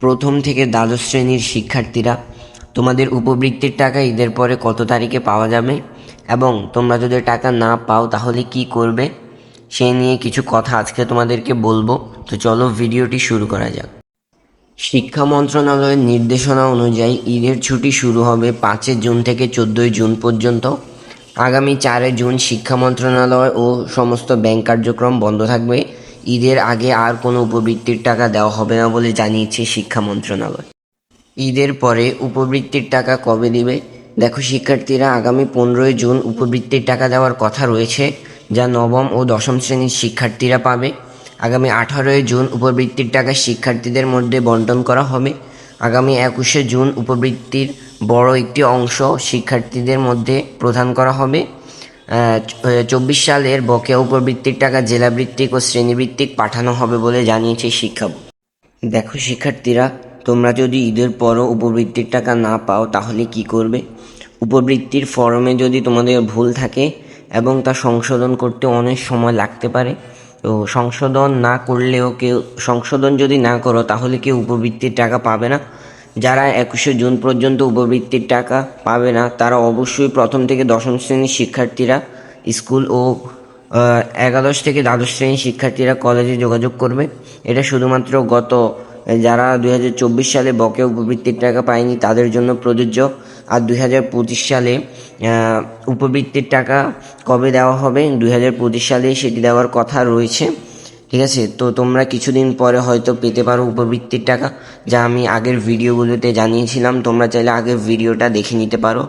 প্রথম থেকে দ্বাদশ শ্রেণির শিক্ষার্থীরা, তোমাদের উপবৃত্তির টাকা ঈদের পরে কত তারিখে পাওয়া যাবে এবং তোমরা যদি টাকা না পাও তাহলে কি করবে, সে নিয়ে কিছু কথা আজকে তোমাদেরকে বলব। তো চলো ভিডিওটি শুরু করা যাক। শিক্ষা মন্ত্রণালয়ের নির্দেশনা অনুযায়ী ঈদের ছুটি শুরু হবে পাঁচই জুন থেকে চোদ্দোই জুন পর্যন্ত। আগামী চারে জুন শিক্ষা মন্ত্রণালয় ও সমস্ত ব্যাংক কার্যক্রম বন্ধ থাকবে। ঈদের আগে আর কোনো উপবৃত্তির টাকা দেওয়া হবে না বলে জানিয়েছে শিক্ষা মন্ত্রণালয়। ঈদের পরে উপবৃত্তির টাকা কবে দিবে? দেখো, শিক্ষার্থীরা আগামী পনেরোই জুন উপবৃত্তির টাকা দেওয়ার কথা রয়েছে, যা নবম ও দশম শ্রেণির শিক্ষার্থীরা পাবে। আগামী আঠারোই জুন উপবৃত্তির টাকা শিক্ষার্থীদের মধ্যে বন্টন করা হবে। আগামী একুশে জুন উপবৃত্তির বড় একটি অংশ শিক্ষার্থীদের মধ্যে প্রদান করা হবে। চব্বিশ সালের বকেয়া উপবৃত্তির টাকা জেলাভিত্তিক ও শ্রেণীভিত্তিক পাঠানো হবে বলে জানিয়েছে শিক্ষা দেখো শিক্ষার্থীরা, তোমরা যদি ঈদের পরও উপবৃত্তির টাকা না পাও, তাহলে কি করবে? উপবৃত্তির ফর্মে যদি তোমাদের ভুল থাকে এবং তা সংশোধন করতে অনেক সময় লাগতে পারে, তো সংশোধন না করলেও কেউ, সংশোধন যদি না করো, তাহলে কেউ উপবৃত্তির টাকা পাবে না। যারা একুশে জুন পর্যন্ত উপবৃত্তির টাকা পাবে না, তারা অবশ্যই প্রথম থেকে দশম শ্রেণির শিক্ষার্থীরা স্কুল ও একাদশ থেকে দ্বাদশ শ্রেণির শিক্ষার্থীরা কলেজে যোগাযোগ করবে। এটা শুধুমাত্র গত, যারা দুই হাজার চব্বিশ সালে বকে উপবৃত্তির টাকা পায়নি, তাদের জন্য প্রযোজ্য। আর দুই হাজার পঁচিশ সালে উপবৃত্তির টাকা কবে দেওয়া হবে, দুই হাজার পঁচিশ সালে সেটি দেওয়ার কথা রয়েছে। ঠিক আছে? তো তোমরা কিছুদিন পরে হয়তো পেতে পারো উপবৃত্তির টাকা, যা আমি আগের ভিডিওগুলোতে জানিয়েছিলাম। তোমরা চাইলে আগের ভিডিওটা দেখে নিতে পারো।